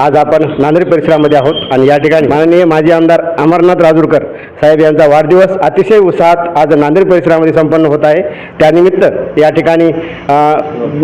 आज आपण नांदेड परिसरामध्ये आहोत आणि या ठिकाणी माननीय माजी आमदार अमरनाथ राजूरकर साहेब यांचा वाढदिवस अतिशय उत्साहात आज नांदेड परिसरामध्ये संपन्न होत आहे. त्यानिमित्त या ठिकाणी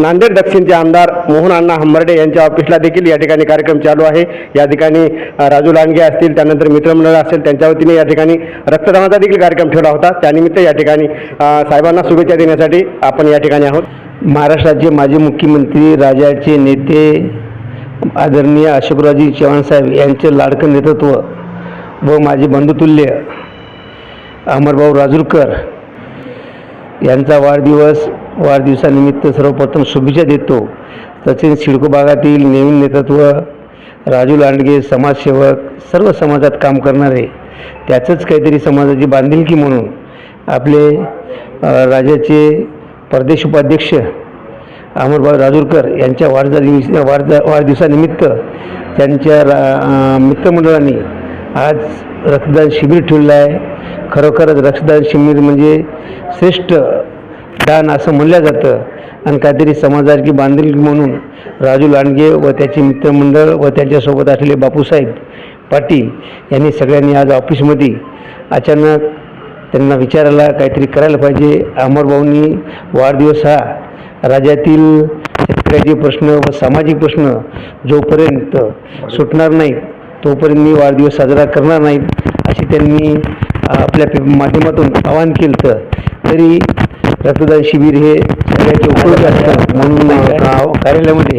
नांदेड दक्षिणचे आमदार मोहन अण्णा हंबर्डे यांच्या ऑफिसला देखील या ठिकाणी कार्यक्रम चालू आहे. या ठिकाणी राजू लांडगे असतील त्यानंतर मित्रमंडळ असेल त्यांच्या वतीने या ठिकाणी रक्तदानाचा देखील कार्यक्रम ठेवला होता. त्यानिमित्त या ठिकाणी साहेबांना शुभेच्छा देण्यासाठी आपण या ठिकाणी आहोत. महाराष्ट्राचे माजी मुख्यमंत्री राज्याचे नेते आदरणीय अशोकराजी चव्हाण साहेब यांचे लाडकं नेतृत्व व माझे बंधुतुल्य अमरभाऊ राजूरकर यांचा वाढदिवस वाढदिवसानिमित्त सर्वप्रथम शुभेच्छा देतो. तसेच सिडको भागातील नवीन नेतृत्व राजू लांडगे समाजसेवक सर्व समाजात काम करणारे त्याचंच काहीतरी समाजाची बांधिलकी म्हणून आपले राज्याचे प्रदेश उपाध्यक्ष अमरभाऊ राजूरकर यांच्या वाढदिवसा वाढदा वाढदिवसानिमित्त त्यांच्या रा मित्रमंडळाने मित्रमंडळांनी आज रक्तदान शिबिर ठेवलं आहे. खरोखरच रक्तदान शिबिर म्हणजे श्रेष्ठ दान असं म्हणलं जातं. आणि काहीतरी समाजाची बांधिलकी म्हणून राजू लांडगे व त्याचे मित्रमंडळ व त्यांच्यासोबत असलेले बापूसाहेब पाटील यांनी सगळ्यांनी आज ऑफिसमध्ये अचानक त्यांना विचारायला काहीतरी करायला पाहिजे. अमरभाऊंनी वाढदिवस हा राज्यातील शेतकऱ्याचे प्रश्न व सामाजिक प्रश्न जोपर्यंत सुटणार नाहीत तोपर्यंत मी वाढदिवस साजरा करणार नाहीत अशी त्यांनी आपल्या माध्यमातून आवाहन केलं तर तरी रक्तदान शिबिर हे सगळ्याचे उपयोगी असतं म्हणून कार्यालयामध्ये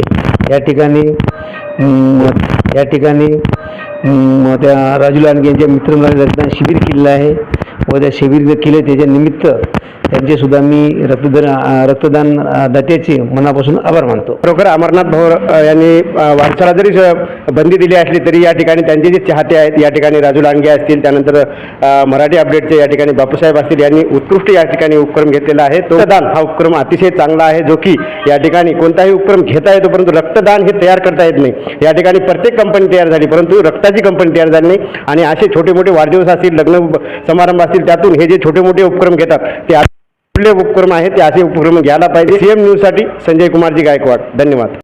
या ठिकाणी या ठिकाणी त्या राजू लांडगे यांच्या मित्रमंडळाने रक्तदान शिबिर केलेलं आहे व त्या शिबिर केले त्याच्या त्यांचे त्यांचेसुद्धा मी रक्तदान रक्तदान दात्याचे मनापासून आभार मानतो. खरोखर अमरनाथ भाऊ यांनी वारसाला जरी बंदी दिली असली तरी या ठिकाणी त्यांचे जे चाहते आहेत या ठिकाणी राजू लांडगे असतील त्यानंतर मराठी अपडेटचे या ठिकाणी बापूसाहेब असतील यांनी उत्कृष्ट या ठिकाणी उपक्रम घेतलेला आहे. तो दान हा उपक्रम अतिशय चांगला आहे जो की या ठिकाणी कोणताही उपक्रम घेता येतो परंतु रक्तदान हे तयार करता येत नाही. या ठिकाणी प्रत्येक कंपनी तयार झाली परंतु रक्ताची कंपनी तयार झाली नाही. आणि असे छोटे मोठे वाढदिवस असतील लग्न समारंभ असतील त्यातून हे जे छोटे मोठे उपक्रम घेतात ते कुठले उपक्रम आहेत ते असे उपक्रम घ्यायला पाहिजे. सीएम न्यूजसाठी संजय कुमारजी गायकवाड. धन्यवाद.